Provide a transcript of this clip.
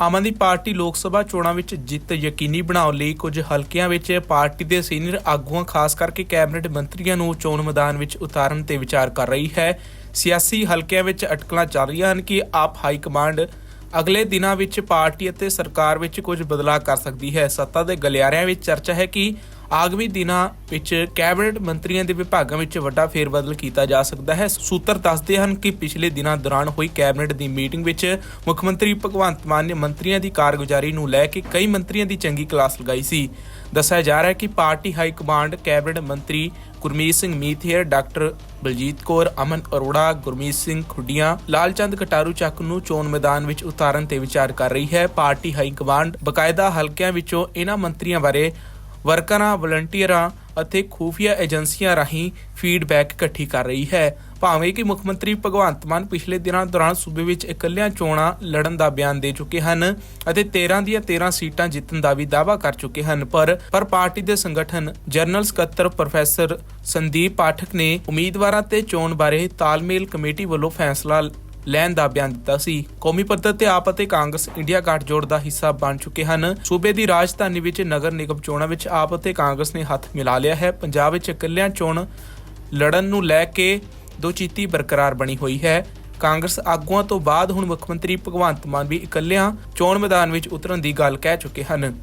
Aam Aadmi party ਲੋਕ ਸਭਾ ਚੋਣਾਂ ਵਿੱਚ ਜਿੱਤ ਯਕੀਨੀ ਬਣਾਉਣ ਲਈ ਕੁਝ ਹਲਕਿਆਂ ਵਿੱਚ ਪਾਰਟੀ ਦੇ ਸੀਨੀਅਰ ਆਗੂਆਂ, ਖਾਸ ਕਰਕੇ ਕੈਬਨਿਟ ਮੰਤਰੀਆਂ ਨੂੰ ਚੋਣ ਮੈਦਾਨ ਵਿੱਚ ਉਤਾਰਨ ਤੇ ਵਿਚਾਰ ਕਰ ਰਹੀ ਹੈ। ਸਿਆਸੀ ਹਲਕਿਆਂ ਵਿੱਚ ਅਟਕਲਾਂ ਚੱਲ ਰਹੀਆਂ ਹਨ ਕਿ ਆਪ ਹਾਈ ਕਮਾਂਡ ਅਗਲੇ ਦਿਨਾਂ ਵਿੱਚ ਪਾਰਟੀ ਅਤੇ ਸਰਕਾਰ ਵਿੱਚ ਕੁਝ ਬਦਲਾਅ ਕਰ ਸਕਦੀ ਹੈ। ਸੱਤਾ ਦੇ ਗਲਿਆਰਿਆਂ ਵਿੱਚ ਚਰਚਾ ਹੈ ਕਿ ਆਗਮੀ ਦਿਨਾਂ ਵਿੱਚ ਕੈਬਨਿਟ ਮੰਤਰੀਆਂ ਦੇ ਵਿਭਾਗਾਂ ਵਿੱਚ ਵੱਡਾ ਫੇਰਬਦਲ ਕੀਤਾ ਜਾ ਸਕਦਾ ਹੈ। ਸੂਤਰ ਦੱਸਦੇ ਹਨ ਕਿ ਪਿਛਲੇ ਦਿਨਾਂ ਦੌਰਾਨ ਹੋਈ ਕੈਬਨਿਟ ਦੀ ਮੀਟਿੰਗ ਵਿੱਚ ਮੁੱਖ ਮੰਤਰੀ ਭਗਵੰਤ ਮਾਨ ਨੇ ਮੰਤਰੀਆਂ ਦੀ ਕਾਰਗੁਜ਼ਾਰੀ ਨੂੰ ਲੈ ਕੇ ਕਈ ਮੰਤਰੀਆਂ ਦੀ ਚੰਗੀ ਕਲਾਸ ਲਗਾਈ ਸੀ। ਦੱਸਿਆ ਜਾ ਰਿਹਾ ਹੈ ਕਿ ਪਾਰਟੀ ਹਾਈ ਕਮਾਂਡ ਕੈਬਨਿਟ ਮੰਤਰੀ ਗੁਰਮੀਤ ਸਿੰਘ ਮੀਥੇਰ ਡਾਕਟਰ ਬਲਜੀਤ ਕੌਰ, ਅਮਨ ਅਰੋੜਾ, ਗੁਰਮੀਤ ਸਿੰਘ ਖੁੱਡੀਆਂ, ਲਾਲਚੰਦ ਕਟਾਰੂ ਚੱਕ ਨੂੰ ਚੋਣ ਮੈਦਾਨ ਵਿੱਚ ਉਤਾਰਨ ਤੇ ਵਿਚਾਰ ਕਰ ਰਹੀ ਹੈ। ਪਾਰਟੀ ਹਾਈ ਕਮਾਂਡ ਬਕਾਇਦਾ ਹਲਕਿਆਂ ਵਿੱਚੋਂ ਇਹਨਾਂ ਮੰਤਰੀਆਂ ਬਾਰੇ ਵਰਕਰਾਂ, ਵਲੰਟੀਅਰਾਂ ਅਤੇ ਖੂਫੀਆ ਏਜੰਸੀਆਂ ਰਾਹੀਂ ਫੀਡਬੈਕ ਇਕੱਠੀ ਕਰ ਰਹੀ ਹੈ। ਭਾਵੇਂ ਕਿ ਮੁੱਖ ਮੰਤਰੀ ਭਗਵੰਤ ਮਾਨ ਪਿਛਲੇ ਦਿਨਾਂ ਦੌਰਾਨ ਸੂਬੇ ਵਿੱਚ ਇਕੱਲਿਆਂ ਚੋਣਾਂ ਲੜਨ ਦਾ ਬਿਆਨ ਦੇ ਚੁੱਕੇ ਹਨ ਅਤੇ 13 ਦੀਆਂ 13 ਸੀਟਾਂ ਜਿੱਤਣ ਦਾ ਵੀ ਦਾਅਵਾ ਕਰ ਚੁੱਕੇ ਹਨ, ਪਰ ਪਰ ਪਾਰਟੀ ਦੇ ਸੰਗਠਨ ਜਨਰਲ ਸਕੱਤਰ ਪ੍ਰੋਫੈਸਰ ਸੰਦੀਪ ਪਾਠਕ ਨੇ ਉਮੀਦਵਾਰਾਂ ਤੇ ਚੋਣ ਬਾਰੇ ਤਾਲਮੇਲ ਕਮੇਟੀ ਵੱਲੋਂ ਫੈਸਲਾ ਲੈਣ ਦਾ ਬਿਆਨ ਦਿੱਤਾ ਸੀ। ਕੌਮੀ ਪੱਧਰ ਤੇ ਆਪ ਅਤੇ ਕਾਂਗਰਸ ਇੰਡੀਆ ਗੱਠਜੋੜ ਦਾ ਹਿੱਸਾ ਬਣ ਚੁੱਕੇ ਹਨ। ਸੂਬੇ ਦੀ ਰਾਜਧਾਨੀ ਵਿੱਚ ਨਗਰ ਨਿਗਮ ਚੋਣਾਂ ਵਿੱਚ ਆਪ ਅਤੇ ਕਾਂਗਰਸ ਨੇ ਹੱਥ ਮਿਲਾ ਲਿਆ ਹੈ। ਪੰਜਾਬ ਵਿੱਚ ਇਕੱਲਿਆਂ ਚੋਣ ਲੜਨ ਨੂੰ ਲੈ ਕੇ ਦੋਚੀਤੀ ਬਰਕਰਾਰ ਬਣੀ ਹੋਈ ਹੈ। ਕਾਂਗਰਸ ਆਗੂਆਂ ਤੋਂ ਬਾਅਦ ਹੁਣ ਮੁੱਖ ਮੰਤਰੀ ਭਗਵੰਤ ਮਾਨ ਵੀ ਇਕੱਲਿਆਂ ਚੋਣ ਮੈਦਾਨ ਵਿੱਚ ਉਤਰਨ ਦੀ ਗੱਲ ਕਹਿ ਚੁੱਕੇ ਹਨ।